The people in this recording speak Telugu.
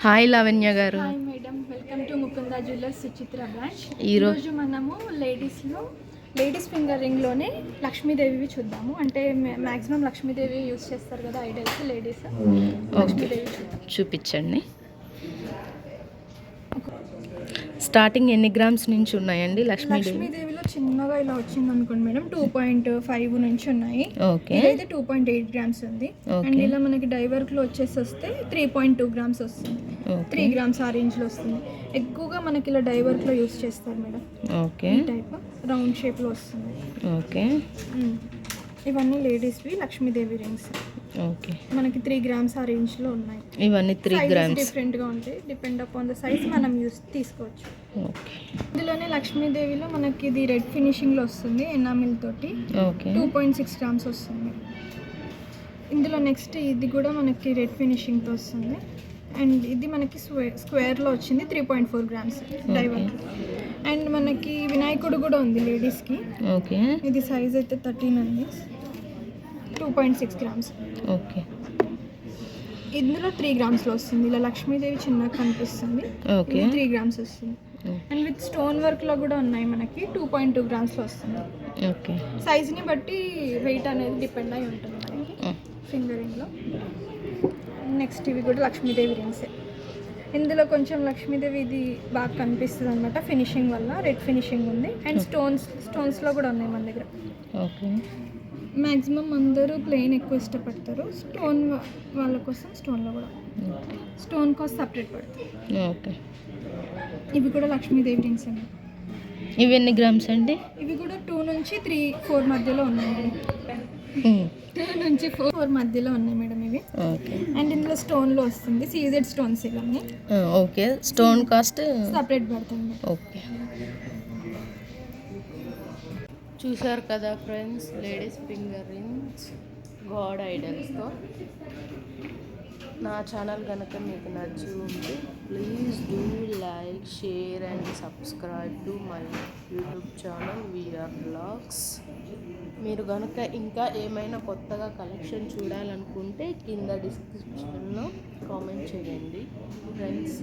Hi Lavanya garu. Hi madam welcome to Mukunda jewellers Suchitra branch. ఈరో- ఈరోజు మనము లేడీస్లో లేడీస్ ఫింగర్ రింగ్లోనే లక్ష్మీదేవివి చూద్దాము. అంటే మ్యాక్సిమం లక్ష్మీదేవి యూస్ చేస్తారు కదా ఐడల్స్ లేడీస్. లక్ష్మీదేవి చూపించండి. స్టార్టింగ్ ఎన్ని గ్రామ్స్ నుంచి ఉన్నాయండి లక్ష్మీదేవి? లక్ష్మీదేవిలో చిన్నగా ఇలా వచ్చింది అనుకోండి మేడం టూ పాయింట్ ఫైవ్ నుంచి ఉన్నాయి. ఓకే. ఇదైతే టూ పాయింట్ ఎయిట్ గ్రామ్స్ ఉంది. అండ్ ఇలా మనకి డైవర్క్లో వచ్చేసి వస్తే త్రీ పాయింట్ టూ గ్రామ్స్ వస్తుంది త్రీ గ్రామ్స్ ఆ రేంజ్లో వస్తుంది. ఎక్కువగా మనకి ఇలా డైవర్క్లో యూస్ చేస్తారు మేడం. ఓకే. టైప్ రౌండ్ షేప్లో వస్తుంది. ఓకే. ఇవన్నీ లేడీస్వి లక్ష్మీదేవి రింగ్స్ ఓకే మనకి త్రీ గ్రామ్స్ ఆ రేంజ్లో ఉన్నాయి. ఇవన్నీ త్రీ గ్రామ్స్ డిఫరెంట్గా ఉంటాయి. డిపెండ్ అపాన్ ద సైజ్ మనం యూస్ తీసుకోవచ్చు. ఓకే ఇందులోనే లక్ష్మీదేవిలో మనకి ఇది రెడ్ ఫినిషింగ్లో వస్తుంది ఎనామిల్ తోటి. Okay two point six grams వస్తుంది. ఇందులో నెక్స్ట్ ఇది కూడా మనకి రెడ్ ఫినిషింగ్తో వస్తుంది. అండ్ ఇది మనకి స్క్వేర్లో వచ్చింది త్రీ పాయింట్ ఫోర్ గ్రామ్స్ డైవర్ అండ్ మనకి వినాయకుడు కూడా ఉంది లేడీస్కి. ఓకే ఇది సైజ్ అయితే థర్టీన్ ఉంది. Two point six grams okay ఇందులో త్రీ గ్రామ్స్లో వస్తుంది. ఇలా లక్ష్మీదేవి చిన్నగా కనిపిస్తుంది. ఓకే త్రీ గ్రామ్స్ వస్తుంది. అండ్ విత్ స్టోన్ వర్క్లో కూడా ఉన్నాయి మనకి. టూ పాయింట్ టూ గ్రామ్స్లో వస్తుంది. ఓకే సైజ్ని బట్టి వెయిట్ అనేది డిపెండ్ అయి ఉంటుంది మనకి ఫింగరింగ్లో నెక్స్ట్ ఇవి కూడా లక్ష్మీదేవి రింగ్సే ఇందులో కొంచెం లక్ష్మీదేవి ఇది బాగా కనిపిస్తుంది అనమాట ఫినిషింగ్ వల్ల రెడ్ ఫినిషింగ్ ఉంది. అండ్ స్టోన్స్ స్టోన్స్లో కూడా ఉన్నాయి మన దగ్గర. ఓకే మ్యాక్సిమం అందరూ ప్లెయిన్ ఎక్కువ ఇష్టపడతారు. స్టోన్ వాళ్ళ కోసం స్టోన్లో కూడా. స్టోన్ కాస్ట్ సపరేట్ పడుతుంది ఓకే. ఇవి కూడా లక్ష్మీదేవి రింగ్స్ అండి. ఇవి ఎన్ని గ్రామ్స్ అండి? ఇవి కూడా టూ నుంచి త్రీ ఫోర్ మధ్యలో ఉన్నాయి టూ నుంచి ఫోర్ ఫోర్ మధ్యలో ఉన్నాయి మేడం ఇవి. ఓకే. అండ్ ఇందులో స్టోన్లో వస్తుంది సీజెడ్ స్టోన్స్ ఇవన్నీ. ఓకే. స్టోన్ కాస్ట్ సపరేట్ పడుతుంది ఓకే. చూశారు కదా friends ladies finger rings god ఐడల్స్తో. నా ఛానల్ కనుక మీకు నచ్చి ఉంటే please do like share and subscribe to my YouTube channel V R blogs. మీరు కనుక ఇంకా ఏమైనా కొత్తగా కలెక్షన్ చూడాలనుకుంటే కింద డిస్క్రిప్షన్లో కామెంట్ చేయండి. ఫ్రెండ్స్.